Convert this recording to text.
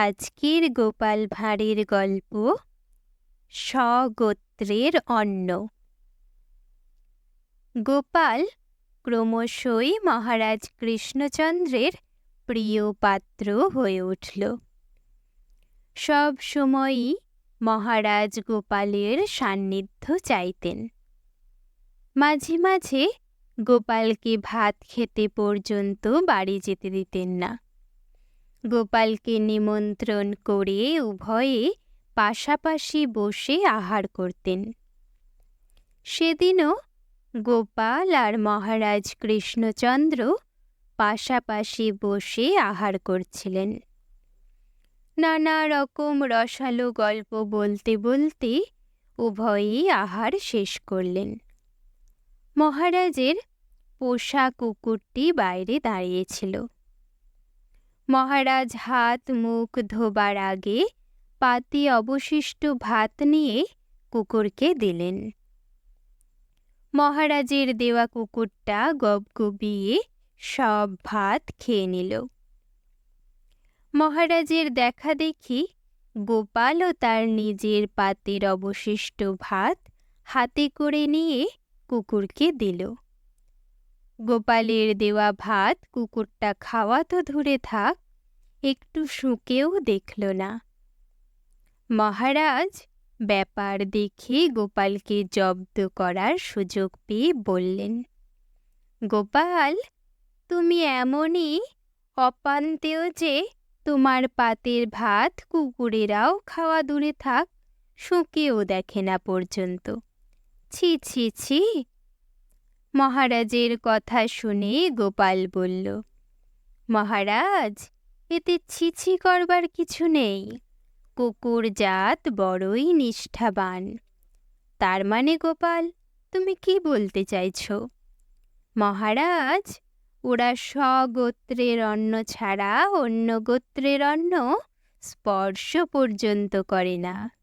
আজকের গোপাল ভাঁড়ের গল্প স্বগোত্রের অন্ন। গোপাল ক্রমশই মহারাজ কৃষ্ণচন্দ্রের প্রিয় পাত্র হয়ে উঠল। সব সময়ই মহারাজ গোপালের সান্নিধ্য চাইতেন। মাঝে মাঝে গোপালকে ভাত খেতে পর্যন্ত বাড়ি যেতে দিতেন না। গোপালকে নিমন্ত্রণ করে উভয়ে পাশাপাশি বসে আহার করতেন। সেদিনও গোপাল আর মহারাজ কৃষ্ণচন্দ্র পাশাপাশি বসে আহার করছিলেন। নানা রকম রসালো গল্প বলতে বলতে উভয়েই আহার শেষ করলেন। মহারাজের পোষা কুকুরটি বাইরে দাঁড়িয়েছিল। মহারাজ হাত মুখ ধোবার আগে পাতি অবশিষ্ট ভাত নিয়ে কুকুরকে দিলেন। মহারাজের দেওয়া কুকুরটা গবগবিয়ে সব ভাত খেয়ে নিল। মহারাজের দেখা দেখি গোপালও তার নিজের পাতের অবশিষ্ট ভাত হাতে করে নিয়ে কুকুরকে দিল। গোপালের দেওয়া ভাত, কুকুরটা খাওয়া তো ধরে থাক, একটু শুকেও দেখল না। মহারাজ ব্যাপার দেখে গোপালকে জব্দ করার সুযোগ পেয়ে বললেন, গোপাল, তুমি এমনই অপান্তেও যে তোমার পাতের ভাত কুকুরেরাও খাওয়া দূরে থাক, শুকেও দেখে না পর্যন্ত। ছি ছি ছি মহারাজের কথা শুনে গোপাল বলল, মহারাজ, এতে ছিছি করবার কিছু নেই। কুকুর জাত বড়ই নিষ্ঠাবান। তার মানে গোপাল, তুমি কি বলতে চাইছ? মহারাজ, ওরা স্বগোত্রের অন্ন ছাড়া অন্য গোত্রের অন্ন স্পর্শ পর্যন্ত করে না।